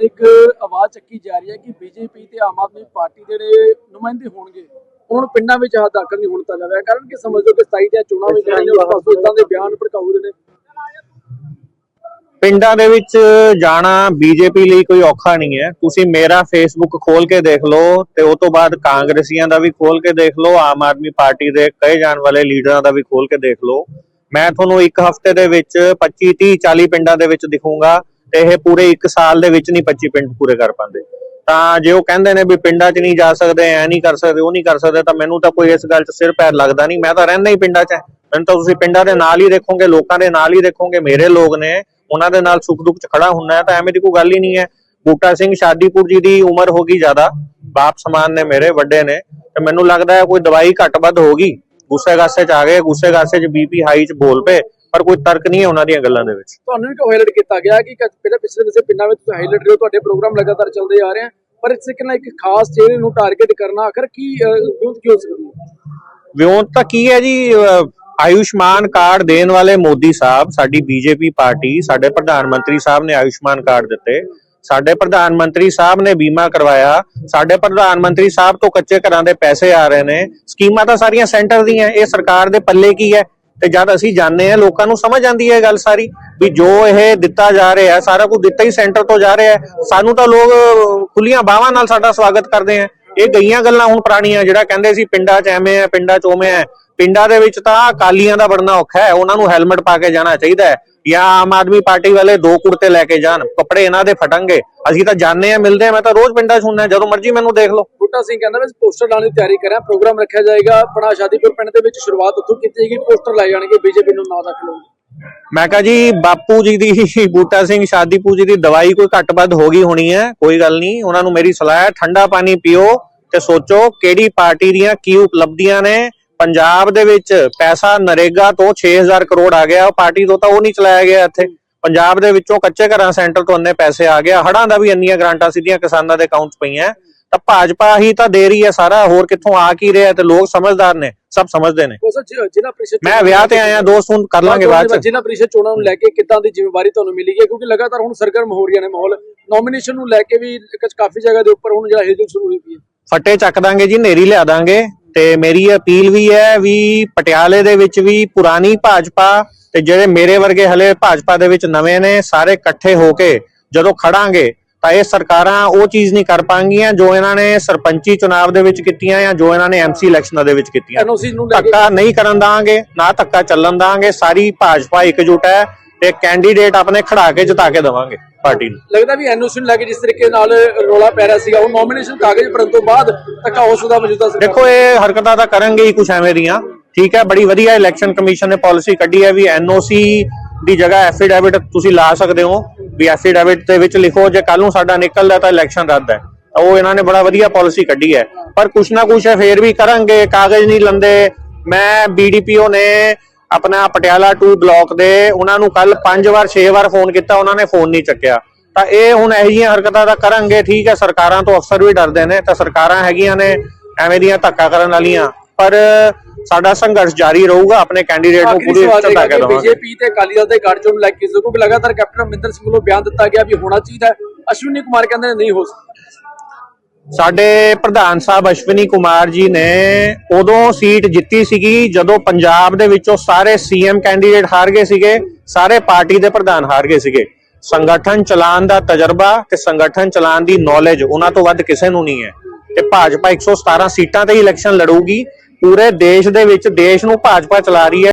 ਲਗਾਤਾਰ ਇੱਕ ਆਵਾਜ਼ ਚੱਕੀ ਜਾ ਰਹੀ ਹੈ ਕਿ ਬੀਜੇਪੀ ਤੇ ਆਮ ਆਦਮੀ ਪਾਰਟੀ ਦੇ ਜਿਹੜੇ ਨੁਮਾਇੰਦੇ ਹੋਣਗੇ ਉਹਨਾਂ ਨੂੰ ਪਿੰਡਾਂ ਵਿੱਚ ਹੱਥ ਦਾਖਲ ਨਹੀਂ ਹੋਣ ਦਿੱਤਾ ਜਾਵੇਗਾ ਕਾਰਨ ਕਿ ਸਮਝੋ ਕਿ 27 ਦੀਆਂ ਚੋਣਾਂ ਵਿੱਚ ਜਿਹੜੇ ਉਸ ਪਾਸੋਂ ਇਦਾਂ ਦੇ ਬਿਆਨ ਭੜਕਾਊ ਦੇ ਨੇ। ਪਿੰਡਾਂ ਦੇ ਵਿੱਚ ਜਾਣਾ ਬੀਜੇਪੀ ਲਈ ਕੋਈ ਔਖਾ ਨਹੀਂ ਹੈ। ਤੁਸੀਂ ਮੇਰਾ ਫੇਸਬੁੱਕ ਖੋਲ ਕੇ ਦੇਖ ਲਓ ਤੇ ਉਸ ਤੋਂ ਬਾਅਦ ਕਾਂਗਰਸੀਆਂ ਦਾ ਵੀ ਖੋਲ ਕੇ ਦੇਖ ਲਓ, ਆਮ ਆਦਮੀ ਪਾਰਟੀ ਦੇ ਕਹੇ ਜਾਣ ਵਾਲੇ ਲੀਡਰਾਂ ਦਾ ਵੀ ਖੋਲ ਕੇ ਦੇਖ ਲਓ। ਮੈਂ ਤੁਹਾਨੂੰ ਇੱਕ ਹਫ਼ਤੇ ਦੇ ਵਿੱਚ 25 30 40 ਪਿੰਡਾਂ ਦੇ ਵਿੱਚ ਦਿਖੂੰਗਾ। ਤੇ ਇਹ ਪੂਰੇ 1 ਸਾਲ ਦੇ ਵਿੱਚ ਨਹੀਂ 25 ਪਿੰਡ ਪੂਰੇ ਕਰ ਪਾਉਂਦੇ। ਤਾਂ ਜੇ ਉਹ ਕਹਿੰਦੇ ਨੇ ਵੀ ਪਿੰਡਾਂ 'ਚ ਨਹੀਂ ਜਾ ਸਕਦੇ, ਐ ਨਹੀਂ ਕਰ ਸਕਦੇ, ਉਹ ਨਹੀਂ ਕਰ ਸਕਦੇ, ਤਾਂ ਮੈਨੂੰ ਤਾਂ ਕੋਈ ਇਸ ਗੱਲ 'ਚ ਸਿਰ ਪੈਰ ਲੱਗਦਾ ਨਹੀਂ। ਮੈਂ ਤਾਂ ਰਹਿੰਦਾ ਹੀ ਪਿੰਡਾਂ 'ਚ। ਮੈਨੂੰ ਤਾਂ ਤੁਸੀਂ ਪਿੰਡਾਂ ਦੇ ਨਾਲ ਹੀ ਦੇਖੋਗੇ, ਲੋਕਾਂ ਦੇ ਨਾਲ ਹੀ ਦੇਖੋਗੇ, ਮੇਰੇ ਲੋਕ ਨੇ, ਉਹਨਾਂ ਦੇ ਨਾਲ ਸੁੱਖ ਦੁੱਖ 'ਚ ਖੜਾ ਹੁੰਨਾ ਹੈ, ਤਾਂ ਐਵੇਂ ਦੀ ਕੋਈ ਗੱਲ ਹੀ ਨਹੀਂ ਹੈ। ਬੂਟਾ ਸਿੰਘ ਸ਼ਾਦੀਪੁਰ ਜੀ ਦੀ ਉਮਰ ਹੋ ਗਈ ਜ਼ਿਆਦਾ, ਬਾਪ ਸਮਾਨ ਨੇ ਮੇਰੇ, ਵੱਡੇ ਨੇ, ਤੇ ਮੈਨੂੰ ਲੱਗਦਾ ਹੈ ਕੋਈ ਦਵਾਈ ਘੱਟ ਵੱਧ ਹੋ ਗਈ। ਗੁੱਸੇ ਗਾਸੇ 'ਚ ਆ ਗਏ ਗੁੱਸੇ ਗਾਸੇ 'ਚ ਬੀਪੀ ਹਾਈ 'ਚ ਬੋਲ ਪਏ। ਪਰ ਕੋਈ ਤਰਕ ਨਹੀਂ ਹੈ ਉਹਨਾਂ ਦੀਆਂ ਗੱਲਾਂ ਦੇ ਵਿੱਚ। ਤੁਹਾਨੂੰ ਵੀ ਕਿਉਂ ਹਾਈਲਾਈਟ ਕੀਤਾ ਗਿਆ ਕਿ ਪਹਿਲਾਂ ਪਿਛਲੇ ਕਿਸੇ ਪਿੰਡਾਂ ਵਿੱਚ ਤੁਸੀਂ ਹਾਈਲਾਈਟ ਰਹੇ ਹੋ ਤੁਹਾਡੇ ਪ੍ਰੋਗਰਾਮ ਲਗਾਤਾਰ ਚੱਲਦੇ ਆ ਰਹੇ ਹਨ ਪਰ ਇਸ ਨਾਲ ਇੱਕ ਖਾਸ ਚਿਹਰੇ ਨੂੰ ਟਾਰਗੇਟ ਕਰਨਾ ਆਖਰ ਕੀ ਵਿਉਂਤ ਕੀ ਹੋ ਸਕਦੀ ਹੈ? ਵਿਉਂਤ ਤਾਂ ਕੀ ਹੈ ਜੀ ਆਯੁਸ਼ਮਾਨ ਕਾਰਡ ਦੇਣ ਵਾਲੇ ਮੋਦੀ ਸਾਹਿਬ ਸਾਡੀ ਬੀਜੇਪੀ ਪਾਰਟੀ ਸਾਡੇ ਪ੍ਰਧਾਨ ਮੰਤਰੀ ਸਾਹਿਬ ਨੇ ਆਯੁਸ਼ਮਾਨ ਕਾਰਡ ਦਿੱਤੇ। ਸਾਡੇ ਪ੍ਰਧਾਨ ਮੰਤਰੀ ਸਾਹਿਬ ਨੇ ਬੀਮਾ ਕਰਵਾਇਆ। ਸਾਡੇ ਪ੍ਰਧਾਨ ਮੰਤਰੀ ਸਾਹਿਬ ਤੋਂ ਕੱਚੇ ਘਰਾਂ ਦੇ ਪੈਸੇ ਆ ਰਹੇ ਨੇ। ਸਕੀਮਾਂ ਤਾਂ ਸਾਰੀਆਂ ਸੈਂਟਰ ਦੀਆਂ ਇਹ ਸਰਕਾਰ ਦੇ ਪੱਲੇ ਕੀ ਹੈ? ਤੇ ਜਦ ਅਸੀਂ ਜਾਣਦੇ ਹਾਂ, ਲੋਕਾਂ ਨੂੰ ਸਮਝ ਆਂਦੀ ਹੈ ਇਹ ਗੱਲ ਸਾਰੀ ਵੀ ਜੋ ਇਹ ਦਿੱਤਾ ਜਾ ਰਿਹਾ ਹੈ, ਸਾਰਾ ਕੁਝ ਦਿੱਤਾ ਹੀ ਸੈਂਟਰ ਤੋਂ ਜਾ ਰਿਹਾ ਹੈ। ਸਾਨੂੰ ਤਾਂ ਲੋਕ ਖੁੱਲੀਆਂ ਬਾਹਾਂ ਨਾਲ ਸਾਡਾ ਸਵਾਗਤ ਕਰਦੇ ਆ। ਇਹ ਗਈਆਂ ਗੱਲਾਂ ਹੁਣ ਪੁਰਾਣੀਆਂ, ਜਿਹੜਾ ਕਹਿੰਦੇ ਸੀ ਪਿੰਡਾਂ 'ਚ ਐਵੇਂ ਹੈ, ਪਿੰਡਾਂ 'ਚ ਉਵੇਂ ਹੈ। ਪਿੰਡਾਂ ਦੇ ਵਿੱਚ ਤਾਂ ਅਕਾਲੀਆਂ ਦਾ ਵੜਨਾ ਔਖਾ ਹੈ, ਉਹਨਾਂ ਨੂੰ ਹੈਲਮਟ ਪਾ ਕੇ ਜਾਣਾ ਚਾਹੀਦਾ ਹੈ। ਜਾਂ ਆਮ ਆਦਮੀ ਪਾਰਟੀ ਵਾਲੇ ਦੋ ਕੁੜਤੇ ਲੈ ਕੇ ਜਾਣ ਕੱਪੜੇ ਇਹਨਾਂ ਦੇ ਫਟਣਗੇ। ਅਸੀਂ ਤਾਂ ਜਾਣਦੇ ਆ ਮਿਲਦੇ ਆ ਮੈਂ ਤਾਂ ਰੋਜ਼ ਪਿੰਡਾਂ 'ਚ ਜਦੋਂ ਮਰਜ਼ੀ ਮੈਨੂੰ ਦੇਖ ਲਓ। ਬੂਟਾ ਸਿੰਘ ਕਹਿੰਦਾ ਮੈਂ ਪੋਸਟਰ ਲਾਉਣ ਦੀ ਤਿਆਰੀ ਕਰਾਂ ਪ੍ਰੋਗਰਾਮ ਰੱਖਿਆ ਜਾਏਗਾ ਆਪਣਾ ਸ਼ਾਦੀਪੁਰ ਪਿੰਡ ਦੇ ਵਿੱਚ ਸ਼ੁਰੂਆਤ ਉੱਥੋਂ ਕੀਤੀ ਜਾਏਗੀ ਪੋਸਟਰ ਲਾਏ ਜਾਣਗੇ ਬੀਜੇਪੀ ਨੂੰ ਨਾ ਦਾਖਲ ਹੋਣ ਮੈਂ ਕਹਾ ਜੀ ਬਾਪੂ ਜੀ ਦੀ ਬੂਟਾ ਸਿੰਘ ਸ਼ਾਦੀਪੂ ਜੀ ਦੀ ਦਵਾਈ ਕੋਈ ਘੱਟ ਵੱਧ ਹੋ ਗਈ ਹੋਣੀ ਹੈ ਕੋਈ ਗੱਲ ਨਹੀਂ ਉਹਨਾਂ ਨੂੰ ਮੇਰੀ ਸਲਾਹ ਹੈ ਠੰਡਾ ਪਾਣੀ ਪੀਓ ਤੇ ਸੋਚੋ ਕਿਹੜੀ ਪਾਰਟੀ ਦੀਆਂ ਕੀ ਉਪਲਬਧੀਆਂ ਨੇ ਪੰਜਾਬ ਦੇ ਵਿੱਚ ਪੈਸਾ ਨਰੇਗਾ ਤੋਂ 6000 ਕਰੋੜ ਆ ਗਿਆ ਪਾਰਟੀ ਤੋਂ ਤਾਂ ਉਹ ਨਹੀਂ ਚਲਾਇਆ ਗਿਆ ਇੱਥੇ। ਪੰਜਾਬ ਦੇ ਵਿੱਚੋਂ ਕੱਚੇ ਘਰਾਂ ਸੈਂਟਰ ਤੋਂ ਇੰਨੇ ਪੈਸੇ ਆ ਗਿਆ ਹੜਾਂ ਦਾ ਵੀ ਇੰਨੀਆਂ ਗ੍ਰਾਂਟਾਂ ਸਿੱਧੀਆਂ ਕਿਸਾਨਾਂ ਦੇ ਅਕਾਊਂਟ 'ਚ ਪਈਆਂ। ਤਾਂ ਭਾਜਪਾ ਹੀ ਤਾਂ ਦੇ ਰਹੀ ਹੈ ਸਾਰਾ ਹੋਰ ਕਿੱਥੋਂ ਆ ਕੀ ਰਿਹਾ ਤੇ ਲੋਕ ਸਮਝਦਾਰ ਨੇ ਸਭ ਸਮਝਦੇ ਨੇ। ਮੈਂ ਵਿਆਹ ਤੇ ਆਇਆ ਦੋਸਤ ਹੁਣ ਕਰ ਲਾਂਗੇ ਬਾਅਦ 'ਚ। ਜ਼ਿਲ੍ਹਾ ਪ੍ਰੀਸ਼ਦ ਚੋਣਾਂ ਨੂੰ ਲੈ ਕੇ ਕਿੱਦਾਂ ਦੀ ਜ਼ਿੰਮੇਵਾਰੀ ਤੁਹਾਨੂੰ ਮਿਲੀ ਹੈ? ਕਿਉਂਕਿ ਲਗਾਤਾਰ ਹੁਣ ਸਰਗਰਮ ਹੋ ਰਹੀਆਂ ਨੇ ਮਾਹੌਲ। ਨੋਮੀਨੇਸ਼ਨ ਨੂੰ ਲੈ ਕੇ ਵੀ ਕਾਫੀ ਜਗ੍ਹਾ ਦੇ ਉੱਪਰ ਹੁਣ ਜਿਹੜਾ ਹਿਲਜੁਲ ਸ਼ੁਰੂ ਹੋਈ ਪਈ ਹੈ। ਫੱਟੇ ਚੱਕ ਦਾਂਗੇ ਜੀ ਨੇਰੀ ਲਿਆ ਦਾਂਗੇ। ਤੇ ਮੇਰੀ ਅਪੀਲ ਵੀ ਹੈ ਵੀ ਪਟਿਆਲੇ ਦੇ ਵਿੱਚ ਵੀ ਪੁਰਾਣੀ ਭਾਜਪਾ ਤੇ ਜਿਹੜੇ ਮੇਰੇ ਵਰਗੇ ਹਲੇ ਭਾਜਪਾ ਦੇ ਵਿੱਚ ਨਵੇਂ ਨੇ ਸਾਰੇ ਇਕੱਠੇ ਹੋ ਕੇ ਜਦੋਂ ਖੜਾਂਗੇ ਤਾਂ ਇਹ ਸਰਕਾਰਾਂ ਉਹ ਚੀਜ਼ ਨਹੀਂ ਕਰ ਪਾਂਗੀਆਂ ਜੋ ਇਹਨਾਂ ਨੇ ਸਰਪੰਚੀ ਚੁਣਾਵ ਦੇ ਵਿੱਚ ਕੀਤੀਆਂ ਜਾਂ ਜੋ ਇਹਨਾਂ ਨੇ ਐਮਸੀ ਇਲੈਕਸ਼ਨਾਂ ਦੇ ਵਿੱਚ ਕੀਤੀਆਂ। ਧੱਕਾ ਨਹੀਂ ਕਰਨ ਦਾਂਗੇ ਨਾ ਧੱਕਾ ਚੱਲਣ ਦਾਂਗੇ ਸਾਰੀ ਭਾਜਪਾ ਇਕਜੁੱਟ ਹੈ ਤੇ ਕੈਂਡੀਡੇਟ ਆਪਣੇ ਖੜਾ ਕੇ ਜਿਤਾ ਕੇ ਦੇਵਾਂਗੇ। ਪਾਰਟੀ ਨੂੰ। ਲੱਗਦਾ ਵੀ ਐਨਓਸੀ ਨੂੰ ਲੈ ਕੇ ਜਿਸ ਤਰੀਕੇ ਨਾਲ ਰੋਲਾ ਪੈ ਰਿਹਾ ਸੀਗਾ ਉਹ ਨੋਮੀਨੇਸ਼ਨ ਕਾਗਜ਼ ਭਰਨ ਤੋਂ ਬਾਅਦ ਧੱਕਾ ਹੋ ਸਕਦਾ ਮੌਜੂਦਾ ਸਰਕਾਰ ਦੇਖੋ ਇਹ ਹਰਕਤਾਂ ਤਾਂ ਕਰਨਗੇ ਹੀ ਕੁਛ ਐਵੇਂ ਦੀਆਂ। ਠੀਕ ਹੈ ਬੜੀ ਵਧੀਆ ਇਲੈਕਸ਼ਨ ਕਮਿਸ਼ਨ ਨੇ ਪਾਲਿਸੀ ਕੱਢੀ ਹੈ ਵੀ ਐਨਓਸੀ ਦੀ ਜਗ੍ਹਾ ਐਫੀਡੈਵਿਟ ਤੁਸੀਂ ਲਾ ਸਕਦੇ ਹੋ ਵੀ ਐਫੀਡੈਵਿਟ ਦੇ ਵਿੱਚ ਲਿਖੋ ਜੇ ਕੱਲ ਨੂੰ ਸਾਡਾ ਨਿਕਲਦਾ ਤਾਂ ਇਲੈਕਸ਼ਨ ਰੱਦ ਹੈ। ਤਾਂ ਉਹ ਇਹਨਾਂ ਨੇ ਬੜਾ ਵਧੀਆ ਪਾਲਿਸੀ ਕੱਢੀ ਹੈ। ਪਰ ਕੁਛ ਨਾ ਕੁਛ ਫੇਰ ਵੀ ਕਰਾਂਗੇ ਕਾਗਜ਼ ਨਹੀਂ ਲੰਦੇ। ਮੈਂ ਬੀਡੀਪੀਓ ਨੇ ਆਪਣਾ ਪਟਿਆਲਾ 2 ਬਲਾਕ ਦੇ ਉਹਨਾਂ ਨੂੰ ਕੱਲ 5 ਵਾਰ 6 ਵਾਰ ਫੋਨ ਕੀਤਾ ਉਹਨਾਂ ਨੇ ਫੋਨ ਨਹੀਂ ਚੱਕਿਆ। ਤਾਂ ਇਹ ਹੁਣ ਇਹੋ ਜਿਹੀਆਂ ਹਰਕਤਾਂ ਤਾਂ ਕਰਾਂਗੇ ਠੀਕ ਹੈ ਸਰਕਾਰਾਂ ਤੋਂ ਅਫਸਰ ਵੀ ਡਰਦੇ ਨੇ ਤਾਂ ਸਰਕਾਰਾਂ ਹੈਗੀਆਂ ਨੇ ਐਵੇਂ ਦੀਆਂ ਧੱਕਾ ਕਰਨ ਵਾਲੀਆਂ। ਪਰ ਸਾਡਾ ਸੰਘਰਸ਼ ਜਾਰੀ ਰਹੂਗਾ ਆਪਣੇ ਕੈਂਡੀਡੇਟ ਨੂੰ ਪੂਰੀ ਸਵਾਲ ਇੱਜ਼ਤ ਇਹ ਕੇ ਕਿ ਦੇਵਾਂਗੇ। ਬੀਜੇਪੀ ਤੇ ਅਕਾਲੀ ਦਲ ਦੇ ਗੱਠਜੋੜ ਨੂੰ ਲੈ ਕੇ ਕਿਉਂਕਿ ਲਗਾਤਾਰ ਕੈਪਟਨ ਅਮਰਿੰਦਰ ਸਿੰਘ ਵੱਲੋਂ ਬਿਆਨ ਦਿੱਤਾ ਗਿਆ ਵੀ ਹੋਣਾ ਚਾਹੀਦਾ। ਅਸ਼ਵਨੀ ਕੁਮਾਰ ਕਹਿੰਦੇ ਨੇ ਨਹੀਂ ਹੋ ਸਕਦਾ। ਸਾਡੇ ਪ੍ਰਧਾਨ ਸਾਹਿਬ ਅਸ਼ਵਨੀ ਕੁਮਾਰ ਜੀ ਨੇ ਉਦੋਂ ਸੀਟ ਜਿੱਤੀ ਸੀਗੀ, ਜਦੋਂ ਪੰਜਾਬ ਦੇ ਵਿੱਚੋਂ ਸਾਰੇ ਸੀਐਮ ਕੈਂਡੀਡੇਟ ਹਾਰ ਗਏ ਸੀਗੇ, ਸਾਰੇ ਪਾਰਟੀ ਦੇ ਪ੍ਰਧਾਨ ਹਾਰ ਗਏ ਸੀਗੇ। ਸੰਗਠਨ ਚਲਾਉਣ ਦਾ ਤਜਰਬਾ ਤੇ ਸੰਗਠਨ ਚਲਾਉਣ ਦੀ ਨੌਲੇਜ ਉਹਨਾਂ ਤੋਂ ਵੱਧ ਕਿਸੇ ਨੂੰ ਨਹੀਂ ਹੈ। ਤੇ ਭਾਜਪਾ 117 ਸੀਟਾਂ ਤੇ ਇਲੈਕਸ਼ਨ ਲੜੂਗੀ। ਪੂਰੇ ਦੇਸ਼ ਦੇ ਵਿੱਚ ਦੇਸ਼ ਨੂੰ ਭਾਜਪਾ ਚਲਾ ਰਹੀ ਹੈ।